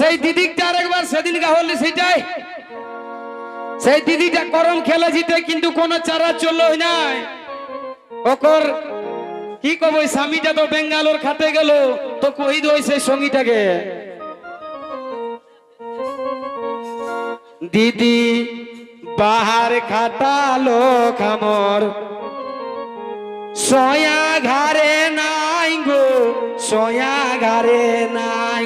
সেই দিদিটা আরেকবার সেদিন হলে সেইটাই সেই দিদিটা করম খেলে জিতে, কিন্তু কোনো চারা চলল নাই। ওকর কি কব স্বামীটা তো বেঙ্গালোর খাতে গেল, তো কই দই সেই সঙ্গীটাকে? দিদি বাহার খাটালো খামর সয়া ঘরে নাই গো, সয়া ঘরে নাই।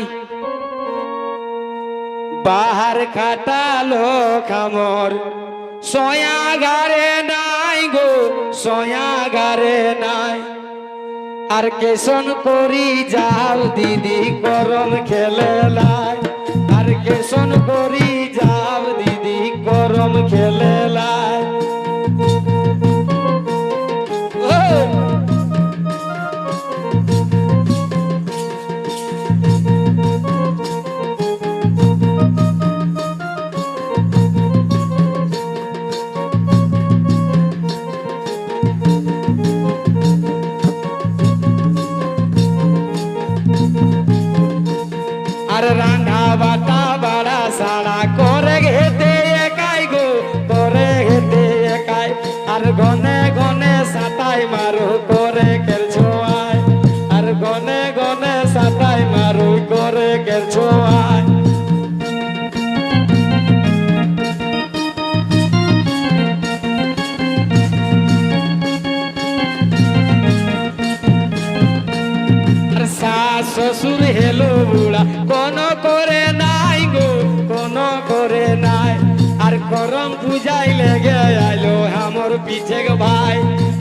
বাহার কাটালো খামর সয়াগারে নাই গো, সয়াগারে নাই। আর কেশন করি যাও দিদি করম খেলে আর কেশন করি আর শ্বশুর হেলো বুড়া, কোন করে নাই গো, কোন করে নাই। আর করম পূজাই লেগে আইলো আমার পিছে ভাই।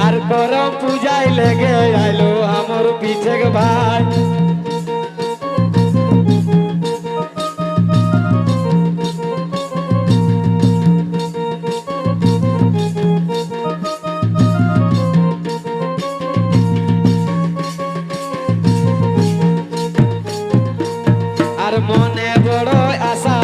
আর করম পূজাই লেগে আইলো আমার পিছে ভাই। মনে বড়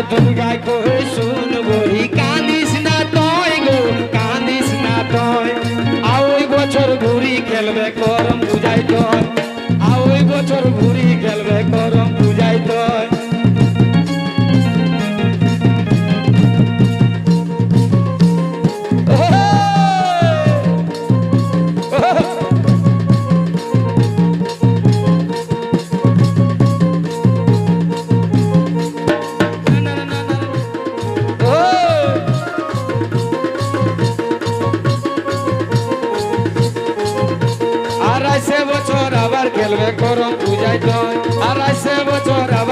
আর দুর্গায় কহে শুন বহি আবার খেলবে করম পূজাই তয় আড়াইশে বছর আবার